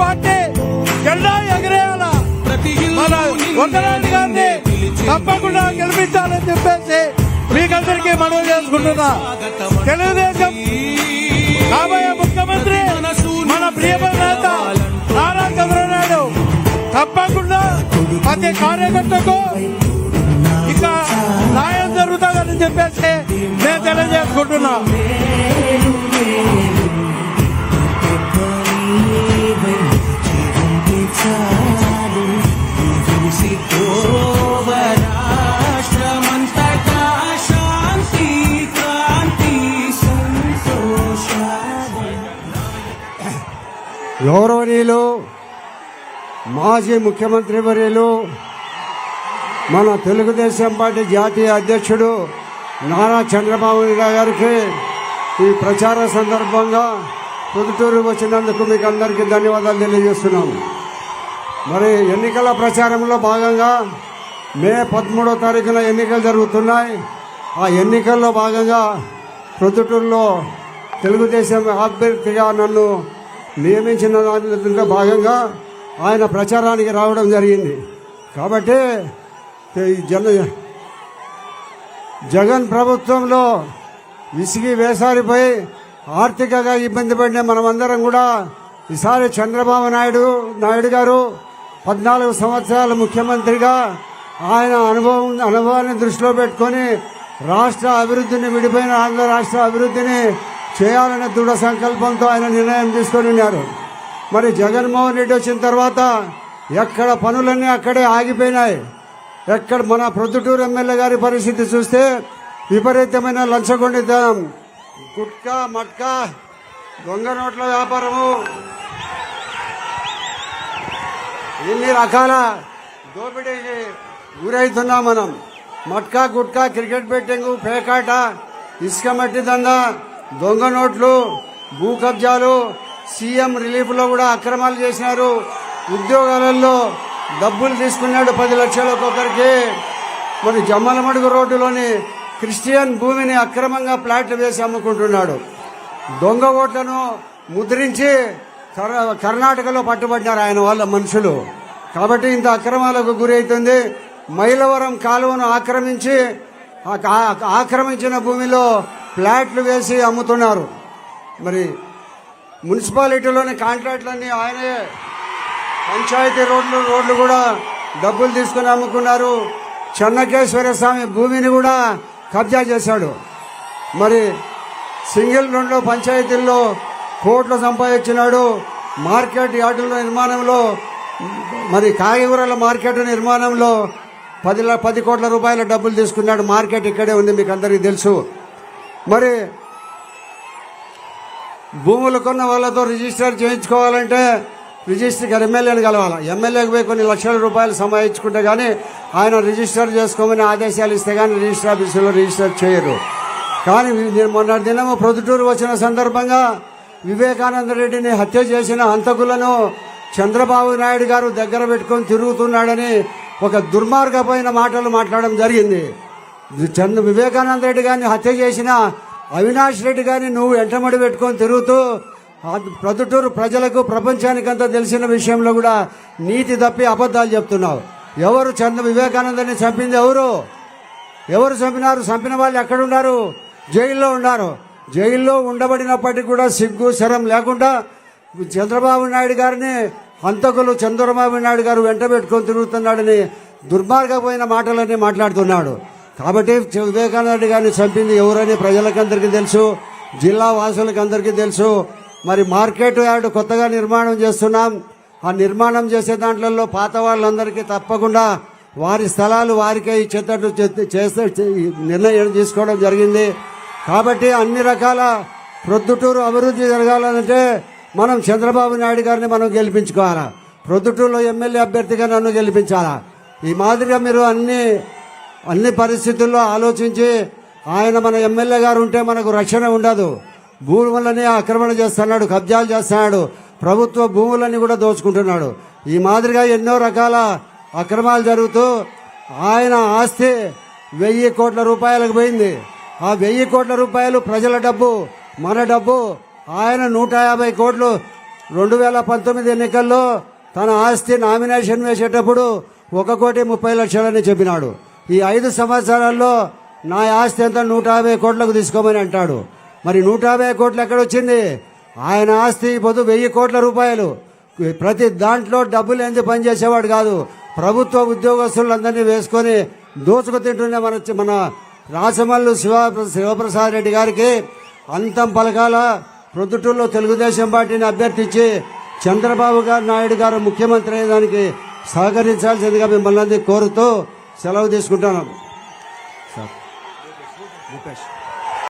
Party జెండా ఎగరేయాల. మన వందనాథ్ గారిని తప్పకుండా గెలిపించాలని చెప్పేసి మీకందరికీ మనవి చేసుకుంటున్నా. తెలుగుదేశం కాబోయే ముఖ్యమంత్రి మన ప్రియమైన నేత నారా చంద్రనాయుడు తప్పకుండా ప్రతి కార్యకర్తకు ఇంకా న్యాయం జరుగుతుందని చెప్పేసి నేను తెలియజేసుకుంటున్నా. గౌరవనీయులు మాజీ ముఖ్యమంత్రి వర్యులు మన తెలుగుదేశం పార్టీ జాతీయ అధ్యక్షుడు నారా చంద్రబాబు నాయుడు గారికి ఈ ప్రచార సందర్భంగా పొద్దుటూరు వచ్చినందుకు మీకు అందరికీ ధన్యవాదాలు తెలియజేస్తున్నాము. మరి ఎన్నికల ప్రచారంలో భాగంగా మే పదమూడో తారీఖున ఎన్నికలు జరుగుతున్నాయి. ఆ ఎన్నికల్లో భాగంగా ప్రొద్దుటూరులో తెలుగుదేశం అభ్యర్థిగా నన్ను నియమించిన దానిలో భాగంగా ఆయన ప్రచారానికి రావడం జరిగింది. కాబట్టి జన జగన్ ప్రభుత్వంలో విసిగి వేసారిపోయి ఆర్థికంగా ఇబ్బంది పడిన మనమందరం కూడా ఈసారి చంద్రబాబు నాయుడు నాయుడు గారు పద్నాలుగు సంవత్సరాల ముఖ్యమంత్రిగా ఆయన అనుభవం అనుభవాన్ని దృష్టిలో పెట్టుకొని రాష్ట్ర అభివృద్ధిని విడిపోయిన ఆంధ్ర రాష్ట్ర అభివృద్ధిని చేయాలనే దృఢ సంకల్పంతో ఆయన నిర్ణయం తీసుకొని ఉన్నారు. మరి జగన్మోహన్ రెడ్డి వచ్చిన తర్వాత ఎక్కడ పనులన్నీ అక్కడే ఆగిపోయినాయి. ఎక్కడ మన ప్రొద్దుటూరు ఎమ్మెల్యే గారి పరిస్థితి చూస్తే విపరీతమైన లంచగొండితనం గుట్కా మట్కా దొంగ నోట్ల వ్యాపారము. ఎన్ని రకాల దోపిడీకి గురవుతున్నాం మనం? మట్కా గుట్కా క్రికెట్ బెట్టింగ్ పేకాట ఇసుక మట్టి దందా దొంగ నోట్లు భూ కబ్జాలు సీఎం రిలీఫ్లో కూడా అక్రమాలు చేసినారు. ఉద్యోగాలలో డబ్బులు తీసుకున్నాడు పది లక్షలు ఒక్కొక్కరికి మరి జమ్మలమడుగు రోడ్డులోని క్రిస్టియన్ భూమిని అక్రమంగా ప్లాట్లు వేసి అమ్ముకుంటున్నాడు. దొంగ ఓట్లను ముద్రించి కర్ణాటకలో పట్టుబడ్డారు ఆయన వాళ్ళ మనుషులు. కాబట్టి ఇంత అక్రమాలకు గురైతుంది. మైలవరం కాలువను ఆక్రమించి ఆక్రమించిన భూమిలో ఫ్లాట్లు వేసి అమ్ముతున్నారు. మరి మున్సిపాలిటీలోని కాంట్రాక్ట్లన్నీ ఆయనే పంచాయతీ రోడ్లు రోడ్లు కూడా డబ్బులు తీసుకుని అమ్ముకున్నారు. చెన్నకేశ్వర స్వామి భూమిని కూడా కబ్జా చేశాడు. మరి సింగిల్ రెండు పంచాయతీల్లో కోట్లు సంపాదించినాడు మార్కెట్ యార్డుల నిర్మాణంలో మరి కాయగూరల మార్కెట్ నిర్మాణంలో పది పది కోట్ల రూపాయల డబ్బులు తీసుకున్నాడు. మార్కెట్ ఇక్కడే ఉంది మీకు అందరికీ తెలుసు. మరి భూములు కొన్న వాళ్ళతో రిజిస్టర్ చేయించుకోవాలంటే రిజిస్టర్ ఎమ్మెల్యేని కలవాలి. ఎమ్మెల్యేకి పోయి కొన్ని లక్షల రూపాయలు సంపాదించుకుంటే కానీ ఆయన రిజిస్టర్ చేసుకోమని ఆదేశాలు ఇస్తే కానీ రిజిస్టర్ ఆఫీసులో రిజిస్టర్ చేయరు. కానీ నేను మొన్నటి దినము ప్రొద్దుటూరు వచ్చిన సందర్భంగా వివేకానంద రెడ్డిని హత్య చేసిన హంతకులను చంద్రబాబు నాయుడు గారు దగ్గర పెట్టుకొని తిరుగుతున్నాడని ఒక దుర్మార్గమైన మాటలు మాట్లాడడం జరిగింది. చంద్ర వివేకానంద రెడ్డి గారిని హత్య చేసిన అవినాష్ రెడ్డి గారిని నువ్వు ఎంటమడి పెట్టుకొని తిరుగుతూ ఆ ప్రొద్దుటూరు ప్రజలకు ప్రపంచానికంతా తెలిసిన విషయంలో కూడా నీతి తప్పి అబద్ధాలు చెప్తున్నావు. ఎవరు చంద్ర వివేకానందని చంపింది ఎవరు? ఎవరు చంపినారు? చంపిన వాళ్ళు ఎక్కడున్నారు? జైల్లో ఉన్నారు. జైల్లో ఉండబడినప్పటికీ కూడా సిగ్గు శరం లేకుండా చంద్రబాబు నాయుడు గారిని హంతకులు చంద్రబాబు నాయుడు గారు వెంట పెట్టుకొని తిరుగుతున్నాడని దుర్మార్గపోయిన మాటలన్నీ మాట్లాడుతున్నాడు. కాబట్టి వివేకానంద గారిని చంపింది ఎవరని ప్రజలకందరికీ తెలుసు జిల్లా వాసులకు అందరికీ తెలుసు. మరి మార్కెట్ యార్డు కొత్తగా నిర్మాణం చేస్తున్నాం. ఆ నిర్మాణం చేసే దాంట్లో పాత వాళ్ళందరికీ తప్పకుండా వారి స్థలాలు వారికే ఇచ్చేటట్టు చేస్తే నిర్ణయం తీసుకోవడం జరిగింది. కాబట్టి అన్ని రకాల ప్రొద్దుటూరు అభివృద్ధి జరగాలంటే మనం చంద్రబాబు నాయుడు గారిని మనం గెలిపించుకోవాలా? ప్రొద్దుటూరులో ఎమ్మెల్యే అభ్యర్థిగా నన్ను గెలిపించాలా? ఈ మాదిరిగా మీరు అన్ని అన్ని పరిస్థితుల్లో ఆలోచించి ఆయన మన ఎమ్మెల్యే గారు ఉంటే మనకు రక్షణ ఉండదు. భూములని ఆక్రమణ చేస్తున్నాడు కబ్జాలు చేస్తున్నాడు. ప్రభుత్వ భూములని కూడా దోచుకుంటున్నాడు. ఈ మాదిరిగా ఎన్నో రకాల అక్రమాలు జరుగుతూ ఆయన ఆస్తి వెయ్యి కోట్ల రూపాయలకు పోయింది. ఆ వెయ్యి కోట్ల రూపాయలు ప్రజల డబ్బు మన డబ్బు. ఆయన నూట యాభై కోట్లు రెండు వేల పంతొమ్మిది ఎన్నికల్లో తన ఆస్తి నామినేషన్ వేసేటప్పుడు ఒక కోటి ముప్పై లక్షలని చెప్పినాడు. ఈ ఐదు సంవత్సరాల్లో నా ఆస్తి ఎంత నూట యాభై కోట్లకు తీసుకోమని అంటాడు. మరి నూట యాభై కోట్లు ఎక్కడొచ్చింది ఆయన ఆస్తి పొద్దు వెయ్యి కోట్ల రూపాయలు. ప్రతి దాంట్లో డబ్బులు ఎందు పనిచేసేవాడు కాదు. ప్రభుత్వ ఉద్యోగస్తులందరినీ వేసుకొని దోచుకు తింటున్న మన మన రాచమల్లు శివ శివప్రసాద్ రెడ్డి గారికి అంతం పలకాల ప్రొద్దుటూరులో తెలుగుదేశం పార్టీని అభ్యర్థించి చంద్రబాబు గారు నాయుడు గారు ముఖ్యమంత్రి అయ్యేదానికి సహకరించాల్సిందిగా మిమ్మల్ని కోరుతూ సెలవు తీసుకుంటాను సార్.